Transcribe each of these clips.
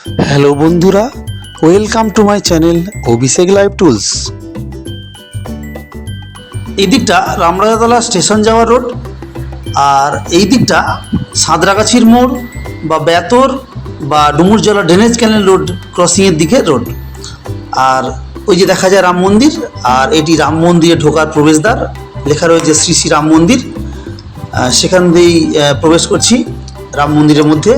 Hello বন্ধুরা welcome to my channel Abhishek live tools এই দিকটা রামরাজাতলা স্টেশন যাওয়ার রোড, আর এই দিকটা সাঁতরাগাছির মোড় বা বেতর বা ডুমুরজলা ড্রেনেজ ক্যানেল রোড ক্রসিংয়ের দিকে রোড আর ওই যে দেখা যায় রাম মন্দির, আর এটি রাম মন্দিরে ঢোকার প্রবেশদ্বার, লেখা রয়েছে শ্রী শ্রী রাম মন্দির। সেখান দিয়েই প্রবেশ করছি রাম মন্দিরের মধ্যে।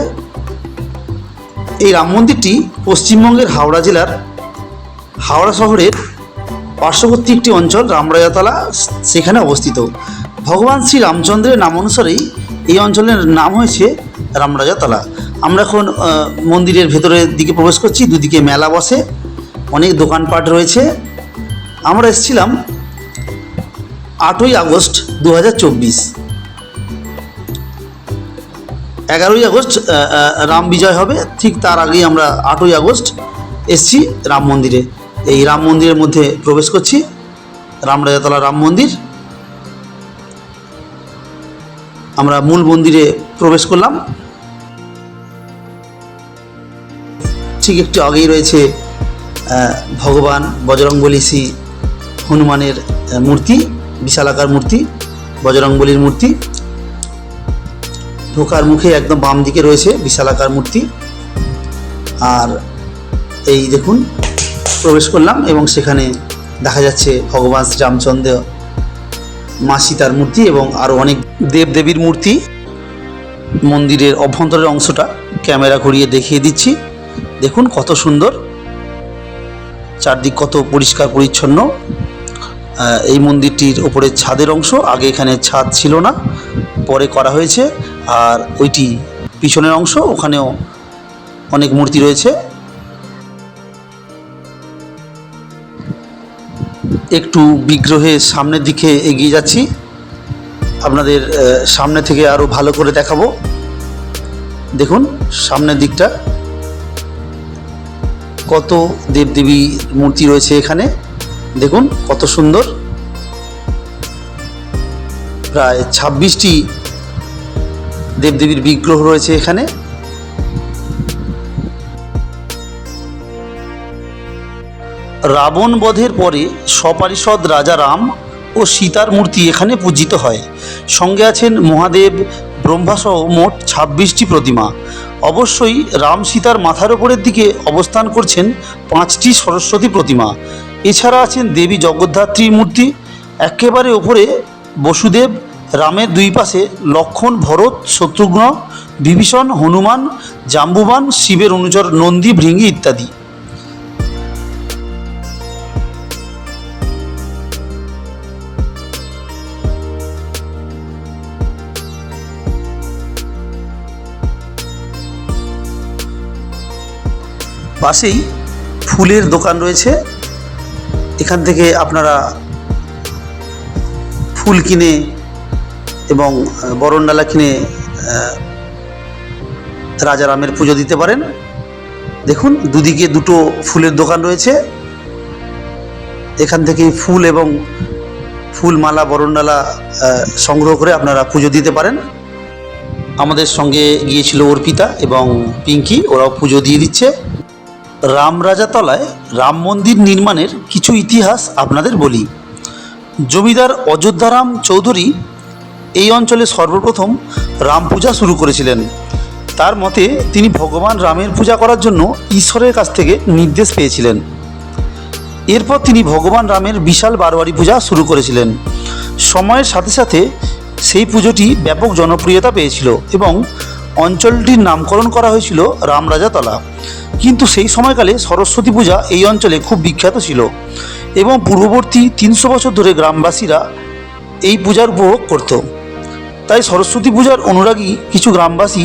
এই রাম মন্দিরটি পশ্চিমবঙ্গের হাওড়া জেলার হাওড়া শহরের পার্শ্ববর্তী একটি অঞ্চল, রামরাজাতলা, সেখানে অবস্থিত। ভগবান শ্রী রামচন্দ্রের নাম অনুসারেই এই অঞ্চলের নাম হয়েছে রামরাজাতলা। আমরা এখন মন্দিরের ভেতরের দিকে প্রবেশ করছি, দুদিকে মেলা বসে, অনেক দোকানপাট রয়েছে। আমরা এসেছিলাম আটই আগস্ট দু হাজার চব্বিশ। এগারোই আগস্ট রাম বিজয় হবে। ঠিক তার আগেই আমরা আটই আগস্ট এসছি রাম মন্দিরে। এই রাম মন্দিরের মধ্যে প্রবেশ করছি। রামরাজাতলা রাম মন্দির। আমরা মূল মন্দিরে প্রবেশ করলাম। ঠিক একটু আগেই রয়েছে ভগবান বজরংবলী শ্রী হনুমানের মূর্তি, বিশালাকার মূর্তি, বজরংবলীর মূর্তি। ঢোকার মুখে একদম বাম দিকে রয়েছে বিশালাকার মূর্তি। আর এই দেখুন, প্রবেশ করলাম এবং সেখানে দেখা যাচ্ছে ভগবান শ্রীরামচন্দ্র, মা সীতার মূর্তি এবং আরও অনেক দেবদেবীর মূর্তি। মন্দিরের অভ্যন্তরের অংশটা ক্যামেরা ঘুরিয়ে দেখিয়ে দিচ্ছি। দেখুন কত সুন্দর, চারদিক কত পরিষ্কার পরিচ্ছন্ন। এই মন্দিরটির ওপরে ছাদের অংশ, আগে এখানে ছাদ ছিল না, পরে করা হয়েছে। আর ওইটি পিছনের অংশ, ওখানেও অনেক মূর্তি রয়েছে। একটু বিগ্রহের সামনের দিকে এগিয়ে যাচ্ছি। আপনাদের সামনে থেকে আরও ভালো করে দেখাবো। দেখুন, সামনের দিকটা। কত দেবদেবী মূর্তি রয়েছে এখানে। দেখুন, কত সুন্দর। প্রায় ছাব্বিশটি দেবদেবীর বিগ্রহ রয়েছে এখানে। রাবণ বধের পরে সপারিষদ রাজা রাম ও সীতার মূর্তি এখানে পূজিত হয়। সঙ্গে আছেন মহাদেব, ব্রহ্মাসহ মোট ছাব্বিশটি প্রতিমা। অবশ্যই রাম সীতার মাথার ওপরের দিকে অবস্থান করছেন পাঁচটি সরস্বতী প্রতিমা। এছাড়া আছেন দেবী জগদ্ধাত্রীর মূর্তি। একেবারে ওপরে বসুদেব রামের দুই পাশে লক্ষণ, ভরত, শত্রুঘ্ন, বিভীষণ, হনুমান, জাম্বুবান, শিবের অনুচর, নন্দী, ভৃঙ্গি ইত্যাদি। পাশেই ফুলের দোকান রয়েছে। এখান থেকে আপনারা ফুল কিনে এবং বরণডালা কিনে রাজা রামের পুজো দিতে পারেন। দেখুন, দুদিকে দুটো ফুলের দোকান রয়েছে। এখান থেকে ফুল এবং ফুলমালা, বরণডালা সংগ্রহ করে আপনারা পুজো দিতে পারেন। আমাদের সঙ্গে গিয়েছিল অর্পিতা এবং পিঙ্কি, ওরাও পুজো দিয়ে দিচ্ছে। রামরাজাতলায় রাম মন্দির নির্মাণের কিছু ইতিহাস আপনাদের বলি। জমিদার অযোধ্যারাম চৌধুরী এই অঞ্চলে সর্বপ্রথম রাম পূজা শুরু করেছিলেন। তার মতে তিনি ভগবান রামের পূজা করার জন্য ঈশ্বরের কাছ থেকে নির্দেশ পেয়েছিলেন। এরপর তিনি ভগবান রামের বিশাল বারোয়ারি পূজা শুরু করেছিলেন। সময়ের সাথে সাথে সেই পুজোটি ব্যাপক জনপ্রিয়তা পেয়েছিল এবং অঞ্চলটির নামকরণ করা হয়েছিল রামরাজাতলা। কিন্তু সেই সময়কালে সরস্বতী পূজা এই অঞ্চলে খুব বিখ্যাত ছিল এবং পূর্ববর্তী তিনশো বছর ধরে গ্রামবাসীরা এই পূজার উপভোগ করত। তাই সরস্বতী পূজার অনুরাগী কিছু গ্রামবাসী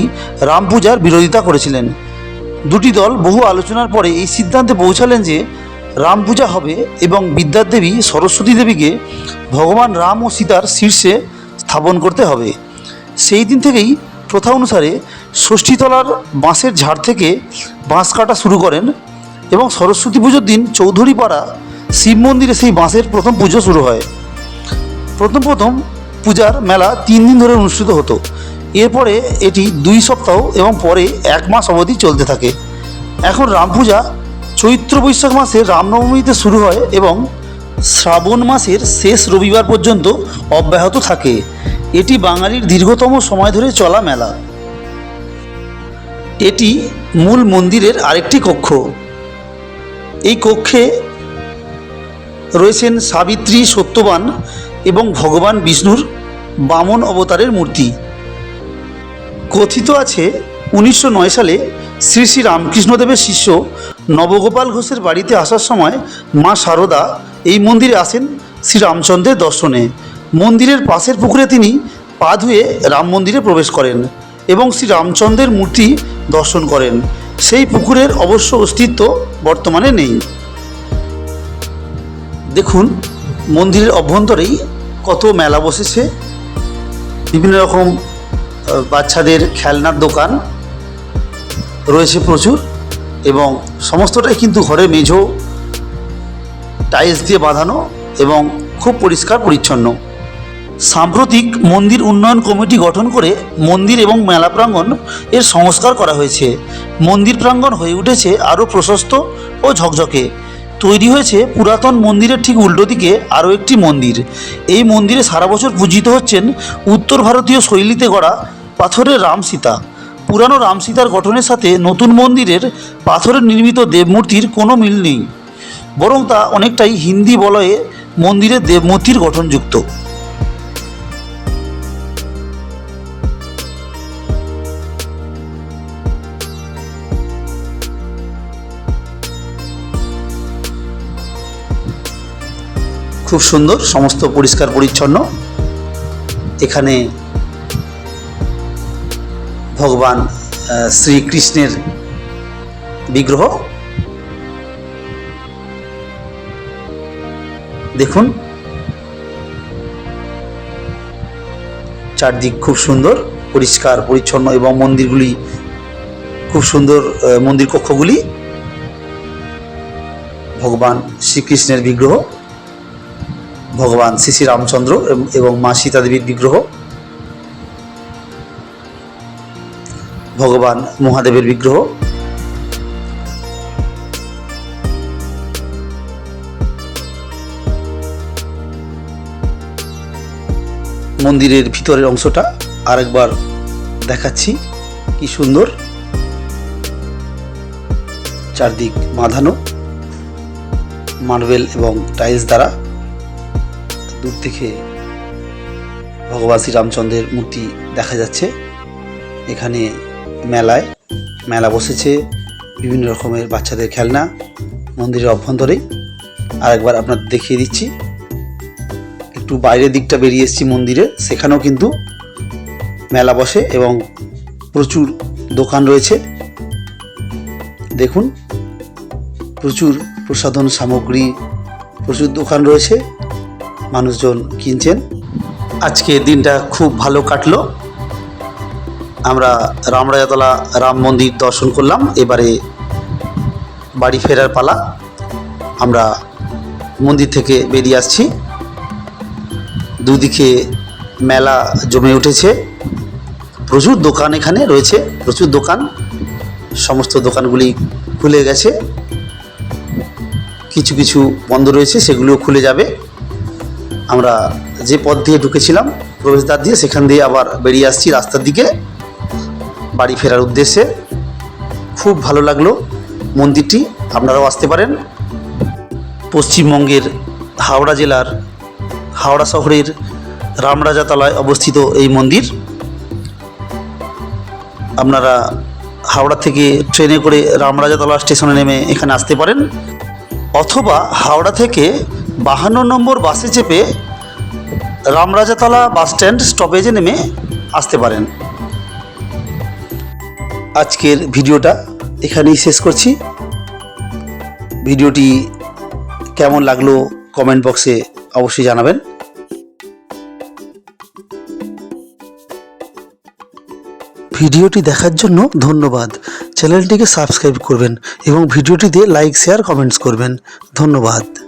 রাম পূজার বিরোধিতা করেছিলেন। দুটি দল বহু আলোচনার পরে এই সিদ্ধান্তে পৌঁছালেন যে রাম পূজা হবে এবং বিদ্যার দেবী সরস্বতী দেবীকে ভগবান রাম ও সীতার শীর্ষে স্থাপন করতে হবে। সেই দিন থেকেই প্রথা অনুসারে ষষ্ঠীতলার বাঁশের ঝাড় থেকে বাঁশ কাটা শুরু করেন এবং সরস্বতী পুজোর দিন চৌধুরীপাড়া শিব মন্দিরে সেই বাঁশের প্রথম পুজো শুরু হয়। প্রথম প্রথম পূজার মেলা তিন দিন ধরে অনুষ্ঠিত হতো। এরপরে এটি দুই সপ্তাহ এবং পরে এক মাস অবধি চলতে থাকে। এখন রাম পূজা চৈত্র বৈশাখ মাসে রামনবমীতে শুরু হয় এবং শ্রাবণ মাসের শেষ রবিবার পর্যন্ত অব্যাহত থাকে। এটি বাঙালির দীর্ঘতম সময় ধরে চলা মেলা। এটি মূল মন্দিরের আরেকটি কক্ষ। এই কক্ষে রয়েছেন সাবিত্রী সত্যবান এবং ভগবান বিষ্ণুর বামন অবতারের মূর্তি। কথিত আছে, উনিশশো নয় সালে শ্রী শ্রী রামকৃষ্ণদেবের শিষ্য নবগোপাল ঘোষের বাড়িতে আসার সময় মা শারদা এই মন্দিরে আসেন শ্রী রামচন্দ্রের দর্শনে। মন্দিরের পাশের পুকুরে তিনি পা ধুয়ে রাম মন্দিরে প্রবেশ করেন এবং শ্রী রামচন্দ্রের মূর্তি দর্শন করেন। সেই পুকুরের অবশ্য অস্তিত্ব বর্তমানে নেই। দেখুন মন্দিরের অভ্যন্তরেই কত মেলা বসেছে, বিভিন্ন রকম বাচ্চাদের খেলনার দোকান রয়েছে প্রচুর এবং সমস্তটাই কিন্তু ঘরে মেঝো, টাইলস দিয়ে বাঁধানো এবং খুব পরিষ্কার পরিচ্ছন্ন। সাম্প্রতিক মন্দির উন্নয়ন কমিটি গঠন করে মন্দির এবং মেলা প্রাঙ্গণ এর সংস্কার করা হয়েছে। মন্দির প্রাঙ্গণ হয়ে উঠেছে আরও প্রশস্ত ও ঝকঝকে। তৈরি হয়েছে পুরাতন মন্দিরের ঠিক উল্টো দিকে আরও একটি মন্দির। এই মন্দিরে সারা বছর পূজিত হচ্ছেন উত্তর ভারতীয় শৈলীতে গড়া পাথরের রাম সীতা। পুরানো রামসীতার গঠনের সাথে নতুন মন্দিরের পাথরের নির্মিত দেবমূর্তির কোনো মিল নেই। বরং তা অনেকটাই হিন্দি বলয়ে মন্দিরের দেবমূর্তির গঠনযুক্ত। খুব সুন্দর, সমস্ত পরিষ্কার পরিচ্ছন্ন। এখানে ভগবান শ্রীকৃষ্ণের বিগ্রহ। দেখুন, চারদিক খুব সুন্দর, পরিষ্কার, পরিচ্ছন্ন এবং মন্দিরগুলি খুব সুন্দর মন্দির কক্ষগুলি। ভগবান শ্রীকৃষ্ণের বিগ্রহ। ভগবান শ্রী শ্রী রামচন্দ্র এবং- মা সীতা দেবীর বিগ্রহ। ভগবান মহাদেবের বিগ্রহ। মন্দিরের ভিতরের অংশটা আরেকবার দেখাচ্ছি, কি সুন্দর। চারদিক বাঁধানো, মার্বেল এবং টাইলস দ্বারা দূর থেকে ভগবান শ্রীরামচন্দ্রের মূর্তি দেখা যাচ্ছে। এখানে মেলায়, মেলা বসেছে, বিভিন্ন রকমের বাচ্চাদের খেলনা, মন্দিরের অভ্যন্তরেই আরেকবার আপনার দেখিয়ে দিচ্ছি। একটু বাইরের দিকটা বেরিয়ে এসেছি মন্দিরে, সেখানেও কিন্তু মেলা বসে এবং প্রচুর দোকান রয়েছে। দেখুন, প্রচুর প্রসাধন সামগ্রী, প্রচুর দোকান রয়েছে। মানুষজন কিনছেন। আজকে দিনটা খুব ভালো কাটলো। আমরা রামরাজাতলা রাম মন্দির দর্শন করলাম। এবারে বাড়ি ফেরার পালা। আমরা মন্দির থেকে বেরিয়ে আসছি। দুদিকে মেলা জমে উঠেছে। প্রচুর দোকান এখানে রয়েছে। প্রচুর দোকান। সমস্ত দোকানগুলি খুলে গেছে। কিছু কিছু বন্ধ রয়েছে, সেগুলোও খুলে যাবে। আমরা যে পথ দিয়ে ঢুকেছিলাম, প্রবেশদ্বার দিয়ে সেখান দিয়ে আবার বেরিয়ে আসছি রাস্তার দিকে। বাড়ি ফেরার উদ্দেশ্যে। খুব ভালো লাগল মন্দিরটি, আপনারাও আসতে পারেন। পশ্চিমবঙ্গের হাওড়া জেলার হাওড়া শহরের রামরাজাতলায় অবস্থিত এই মন্দির। আপনারা হাওড়া থেকে ট্রেনে করে রামরাজাতলা স্টেশনে নেমে এখানে আসতে পারেন। অথবা হাওড়া থেকে বাহান্ন নম্বর বাসে চেপে রামরাজাতলা বাস স্ট্যান্ড স্টপেজে নেমে আসতে পারেন। আজকের ভিডিওটা এখানেই শেষ করছি। ভিডিওটি কেমন লাগল কমেন্ট বক্সে অবশ্যই জানাবেন। ভিডিওটি দেখার জন্য ধন্যবাদ। চ্যানেলটিকে সাবস্ক্রাইব করবেন এবং ভিডিওটিতে লাইক, শেয়ার, কমেন্টস করবেন। ধন্যবাদ।